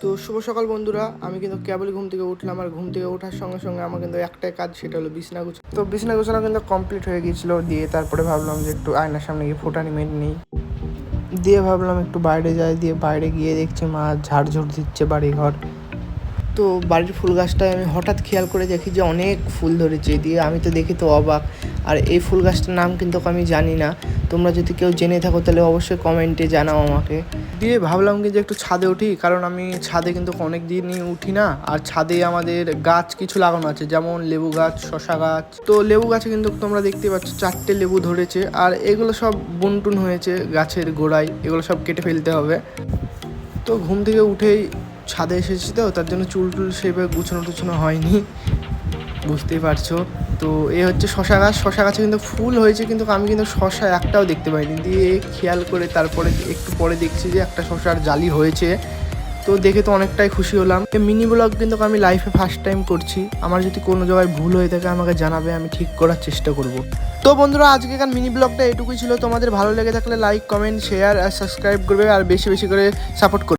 তো শুভ সকাল বন্ধুরা, আমি কিন্তু কেবল ঘুম থেকে উঠলাম আর ঘুম থেকে ওঠার সঙ্গে সঙ্গে আমার কিন্তু একটাই কাজ, সেটা হলো বিছনা গুছানো। তো বিছনা গুছানো কিন্তু কমপ্লিট হয়ে গিয়েছিল দিয়ে তারপরে ভাবলাম যে একটু আয়নার সামনে গিয়ে ফোটানি মেট নেই। দিয়ে ভাবলাম একটু বাইরে যাই, দিয়ে বাইরে গিয়ে দেখছি মা ঝাড়ঝুড় দিচ্ছে বাড়ি ঘর তো বাড়ির ফুল গাছটায় আমি হঠাৎ খেয়াল করে দেখি যে অনেক ফুল ধরেছে দিয়ে। আমি তো দেখি তো অবাক। আর এই ফুল গাছটার নাম কিন্তু আমি জানি না। তোমরা যদি কেউ জেনে থাকো তাহলে অবশ্যই কমেন্টে জানাও আমাকে। দিয়ে ভাবলাম কি যে একটু ছাদে উঠি, কারণ আমি ছাদে কিন্তু অনেক দিনই উঠি না। আর ছাদে আমাদের গাছ কিছু লাগানো আছে, যেমন লেবু গাছ, শশা গাছ। তো লেবু গাছে কিন্তু তোমরা দেখতে পাচ্ছ চারটে লেবু ধরেছে। আর এগুলো সব বুনটুন হয়েছে গাছের গোড়ায়। এগুলো সব কেটে ফেলতে হবে। তো ঘুম থেকে উঠেই ছাদে এসেছি তো, তার জন্য চুল টুল সেভাবে গুছানো টুছানো হয়নি। বুঝতেই পারছ। তো এ হচ্ছে শশা গাছ। শশা গাছে কিন্তু ফুল হয়েছে, কিন্তু আমি কিন্তু শশা একটাও দেখতে পাইনি। দিয়ে খেয়াল করে তারপরে একটু পরে দেখছি যে একটা শশার জালি হয়েছে। তো দেখে তো অনেকটাই খুশি হলাম। মিনি ব্লগ কিন্তু আমি লাইফে ফার্স্ট টাইম করছি। আমার যদি কোনো জায়গায় ভুল হয়ে থাকে, আমাকে জানাবে, আমি ঠিক করার চেষ্টা করব। তো বন্ধুরা, আজকেকার মিনি ব্লগটা এটুকুই ছিল। তোমাদের ভালো লেগে থাকলে লাইক কমেন্ট শেয়ার আর সাবস্ক্রাইব করবে, আর বেশি বেশি করে সাপোর্ট করবে।